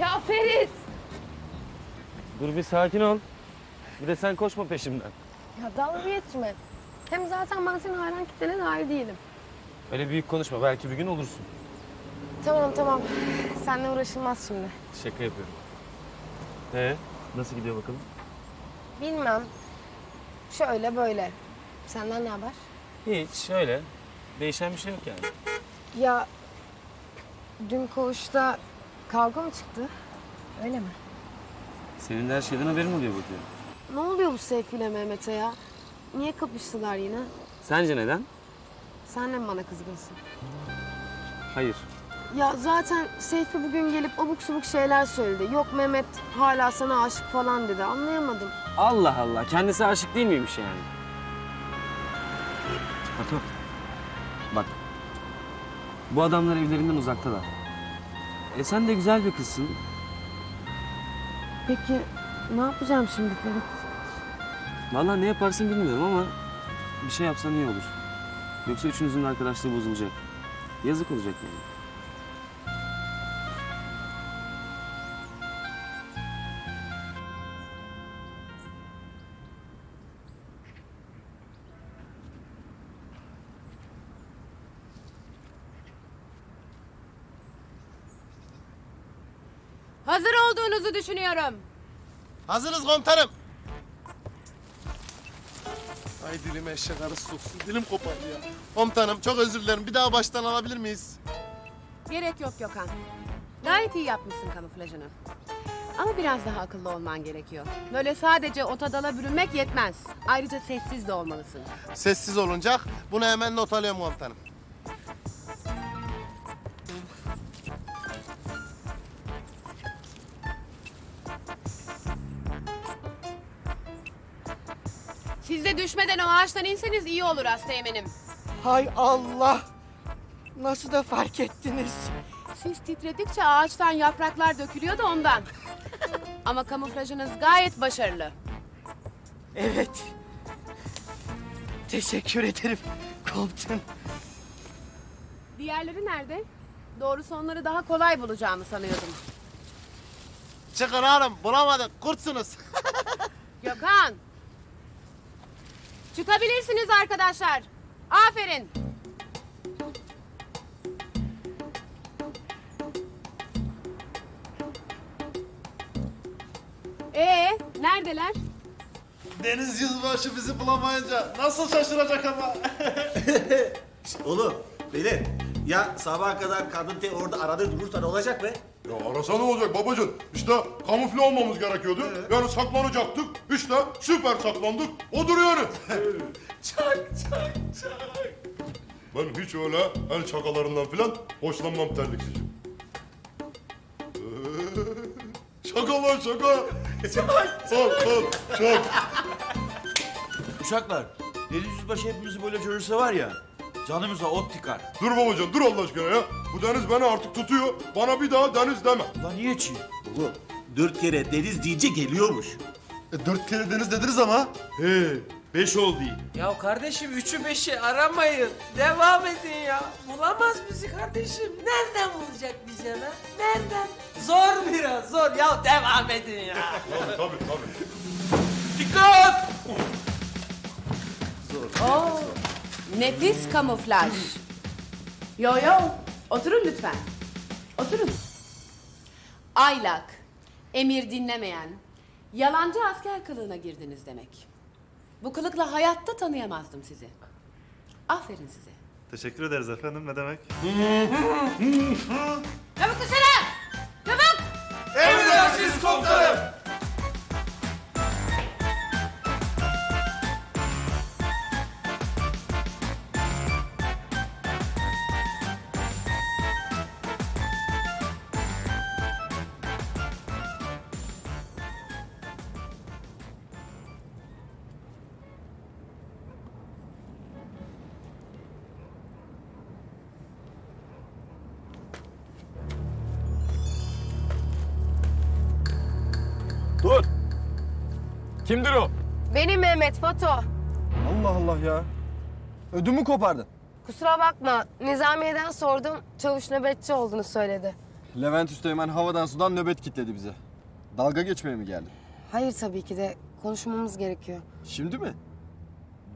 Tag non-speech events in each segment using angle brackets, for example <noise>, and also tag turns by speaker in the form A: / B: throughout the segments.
A: Ya Ferit!
B: Dur bir sakin ol. Bir de sen koşma peşimden.
A: Ya dalga geçme. Hem zaten ben senin hayran kitlene dair değilim.
B: Öyle büyük konuşma. Belki bir gün olursun.
A: Tamam tamam. Seninle uğraşılmaz şimdi.
B: Şaka yapıyorum. Ee, nasıl gidiyor bakalım?
A: Bilmem. Şöyle böyle. Senden ne haber?
B: Hiç öyle. Değişen bir şey yok yani.
A: Ya dün koğuşta kavga mı çıktı? Öyle mi?
B: Senin de her şeyden haberin oluyor bakıyorum.
A: Ne oluyor bu Seyfi ile Mehmet'e ya? Niye kapıştılar yine?
B: Sence neden?
A: Sen de mi bana kızgınsın?
B: Hayır.
A: Ya zaten Seyfi bugün gelip abuk subuk şeyler söyledi. Yok Mehmet hala sana aşık falan dedi. Anlayamadım.
B: Allah Allah. Kendisi aşık değil miymiş yani? Batu. Bak. Bu adamlar evlerinden uzaktalar. E sen de güzel bir kızsın.
A: Peki ne yapacağım şimdi Ferit?
B: Vallahi ne yaparsın bilmiyorum ama bir şey yapsan iyi olur. Yoksa üçünüzün de arkadaşlığı bozulacak. Yazık olacak yani.
C: Hazır olduğunuzu düşünüyorum.
D: Hazırız komutanım. Ay dilim eşek arısı soksun. Dilim kopardı ya. Komutanım çok özür dilerim. Bir daha baştan alabilir miyiz?
C: Gerek yok Gökhan. Gayet iyi yapmışsın kamuflajını. Ama biraz daha akıllı olman gerekiyor. Böyle sadece otadala bürünmek yetmez. Ayrıca sessiz de olmalısın.
D: Sessiz olunacak. Bunu hemen not alıyorum komutanım.
C: Düşmeden o ağaçtan inseniz iyi olur Asteğmen'im.
E: Hay Allah! Nasıl da fark ettiniz?
C: Siz titredikçe ağaçtan yapraklar dökülüyor da ondan. Ama kamuflajınız gayet başarılı.
E: Evet. Teşekkür ederim komutan.
C: Diğerleri nerede? Doğrusu onları daha kolay bulacağımı sanıyordum.
D: Çıkın hanım. Bulamadık. Kurtsunuz. <laughs>
C: Gökhan! Çıkabilirsiniz arkadaşlar. Aferin. Ee, neredeler?
D: Deniz yüzbaşı bizi bulamayınca nasıl şaşıracak ama. <laughs>
F: Oğlum, beyler ya sabaha kadar kadın te orada arada durursa ne olacak be?
G: Ya arasa ne olacak babacığım? İşte kamufle olmamız gerekiyordu. Yani saklanacaktık. İşte süper saklandık. Odur yani. <laughs>
D: çak çak çak.
G: Ben hiç öyle el şakalarından filan hoşlanmam terlikçiciğim. Ee, şaka lan şaka. Al al çak.
F: Uşaklar, Deniz Yüzbaşı hepimizi böyle görürse var ya, canımıza ot tıkar.
G: Dur babacığım dur Allah aşkına ya. Bu deniz beni artık tutuyor. Bana bir daha deniz deme.
F: Ulan niye çiğ? Oğlum, dört kere deniz deyince geliyormuş.
D: E, dört kere deniz dediniz ama.
F: He, beş oldu.
H: Ya kardeşim üçü beşi aramayın. Devam edin ya. Bulamaz bizi kardeşim. Nereden bulacak bizi ana? Nereden? Zor biraz zor. Ya devam edin ya. <laughs>
G: Tabii tabii tabii.
H: Dikkat!
C: Oo, nefis kamuflaj. Yo yo, oturun lütfen. Oturun. Aylak, emir dinlemeyen, yalancı asker kılığına girdiniz demek. Bu kılıkla hayatta tanıyamazdım sizi. Aferin size.
D: Teşekkür ederiz efendim. Ne demek?
C: Çabuk dışarı! Çabuk!
B: Kimdir o?
A: Benim Mehmet Foto.
I: Allah Allah ya. Ödümü kopardın.
A: Kusura bakma Nizamiye'den sordum. Çavuş nöbetçi olduğunu söyledi.
I: Levent Üsteğmen havadan sudan nöbet kitledi bize. Dalga geçmeye mi geldi?
A: Hayır tabii ki de konuşmamız gerekiyor.
I: Şimdi mi?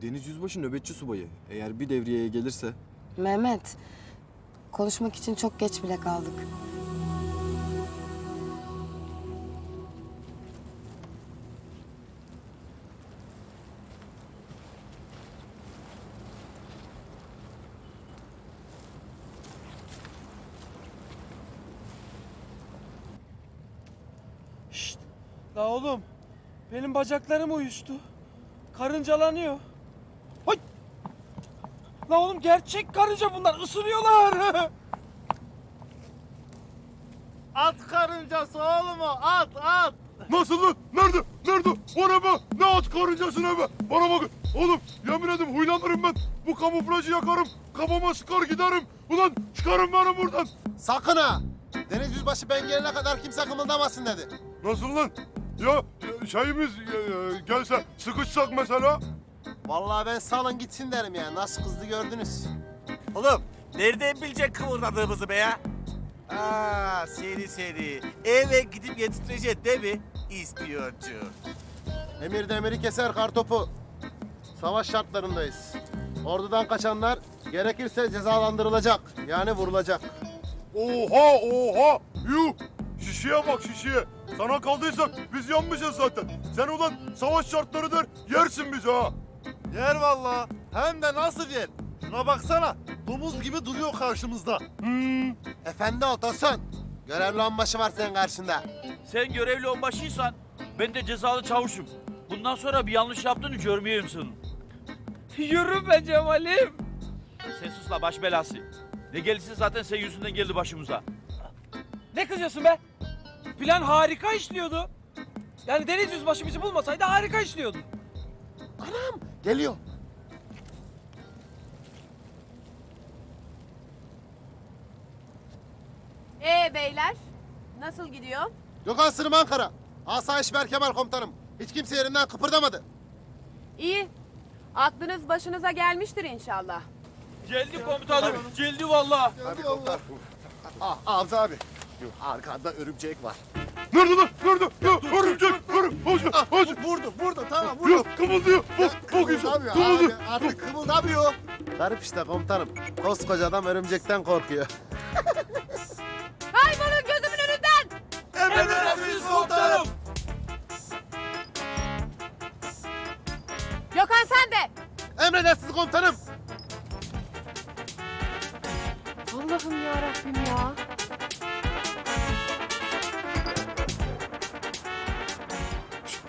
I: Deniz Yüzbaşı nöbetçi subayı. Eğer bir devriyeye gelirse...
A: Mehmet, konuşmak için çok geç bile kaldık.
H: La oğlum benim bacaklarım uyuştu. Karıncalanıyor. Hay! La oğlum gerçek karınca bunlar ısırıyorlar. <laughs>
D: At karıncası oğlum o at at.
G: Nasıl lan? Nerede? Nerede? Ne be? Ne at karıncası ne be? Bana bakın. Oğlum yemin ederim huylanırım ben. Bu kamuflajı yakarım. Kafama sıkar giderim. Ulan çıkarın beni buradan.
D: Sakın ha. Deniz Yüzbaşı ben gelene kadar kimse kımıldamasın dedi.
G: Nasıl lan? Ya şeyimiz e, e, gelse sıkışsak mesela.
D: Vallahi ben salın gitsin derim ya. Nasıl kızdı gördünüz.
F: Oğlum nereden bilecek kıvırladığımızı be ya? Aa seri seri. Eve gidip yetiştirecek değil mi? İspiyoncu.
D: Emir demiri keser kartopu. Savaş şartlarındayız. Ordudan kaçanlar gerekirse cezalandırılacak. Yani vurulacak.
G: Oha oha. Yuh. Şişeye bak şişeye. Sana kaldıysak biz yanmışız zaten. Sen ulan savaş şartları der yersin bizi ha.
D: Yer vallahi. Hem de nasıl yer? Şuna baksana. Domuz gibi duruyor karşımızda.
G: Hmm.
D: Efendi ol Tosun. Görevli onbaşı var senin karşında.
J: Sen görevli onbaşıysan ben de cezalı çavuşum. Bundan sonra bir yanlış yaptığını görmeyeyim senin.
H: Yürü be Cemal'im.
J: Sen sus la baş belası. Ne gelirse zaten sen yüzünden geldi başımıza.
H: Ne kızıyorsun be? Plan harika işliyordu. Yani Deniz Yüzbaşı bizi bulmasaydı harika işliyordu.
D: Geliyor.
C: Ee beyler, nasıl gidiyor?
D: Gökhan Sırım Ankara. Asayiş Berkemal komutanım. Hiç kimse yerinden kıpırdamadı.
C: İyi. Aklınız başınıza gelmiştir inşallah.
J: Geldi komutanım. Geldi vallahi.
D: Hadi komutan. Ah, Hamza abi. Arkanda örümcek var.
G: Nerede lan? Nerede? Ya örümcek. Örümcek. Hacı. Hacı.
D: Vurdu, vurdu. Tamam,
G: Ya kımıldıyor. Bak bak.
D: Kımıldamıyor
G: Kımıldıyor.
D: abi. Artık kımıldamıyor. Garip işte komutanım. Koskoca adam örümcekten korkuyor.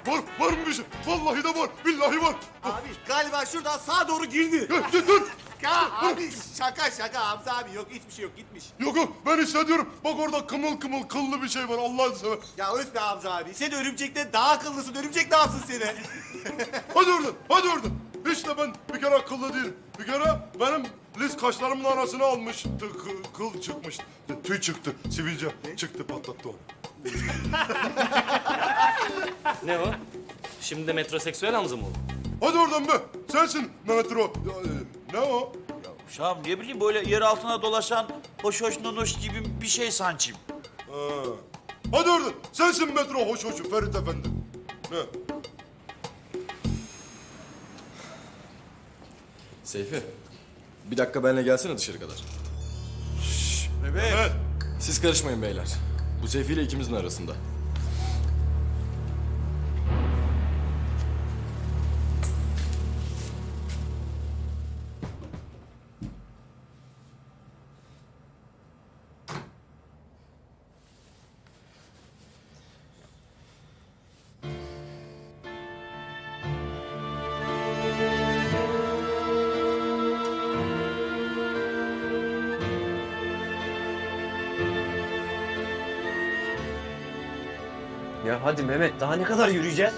G: Var. Var mı bir şey? Vallahi de var. Billahi var.
F: Abi galiba şuradan sağa doğru girdi.
G: Ya, dur, dur.
F: Ya abi şaka şaka Hamza abi yok hiçbir şey yok gitmiş.
G: Yok yok ben hissediyorum. Bak orada kımıl kımıl kıllı bir şey var Allah'ını sever.
F: Ya öf be Hamza abi sen örümcekten daha akıllısın örümcek ne yapsın seni? <laughs>
G: Hadi oradan, hadi oradan. Hiç de ben bir kere akıllı değilim. Bir kere benim Liz kaşlarımın arasına almıştı, kıl, kıl çıkmıştı. Tüy çıktı, sivilce çıktı patlattı onu. <laughs>
B: Ne o? Şimdi de metroseksüel Hamza mı oldu?
G: Hadi oradan be, sensin metro. Ya, e, ne o?
J: Şam ne bileyim böyle yer altına dolaşan hoş hoş nonoş gibi bir şey sançım.
G: Ha. Hadi oradan, sensin metro hoş hoşu Ferit Efendi. Ne?
I: Seyfi, bir dakika benimle gelsene dışarı kadar.
G: Evet.
I: Siz karışmayın beyler. Bu Seyfi ile ikimizin arasında.
B: Ya hadi Mehmet daha ne kadar yürüyeceğiz?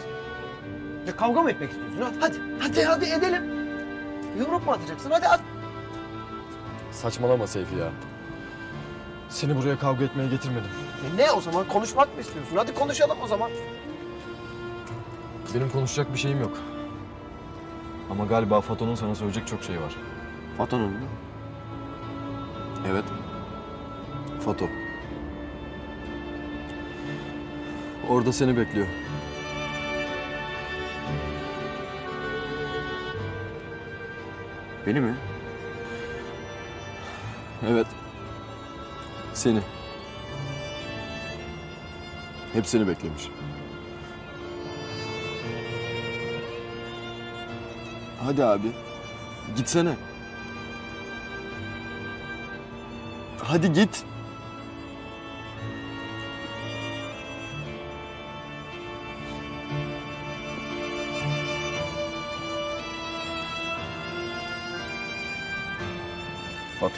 E: Ya kavga mı etmek istiyorsun? ha? Hadi, hadi, hadi edelim. Yumruk mu atacaksın? Hadi at.
I: Saçmalama Seyfi ya. Seni buraya kavga etmeye getirmedim.
E: E ne o zaman? Konuşmak mı istiyorsun? Hadi konuşalım o zaman.
I: Benim konuşacak bir şeyim yok. Ama galiba Fato'nun sana söyleyecek çok şey var.
B: Fato'nun mu?
I: Evet. Fato. Orada seni bekliyor.
B: Beni mi?
I: Evet. Seni. Hep seni beklemiş. Hadi abi. Gitsene. Hadi git.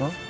I: 어?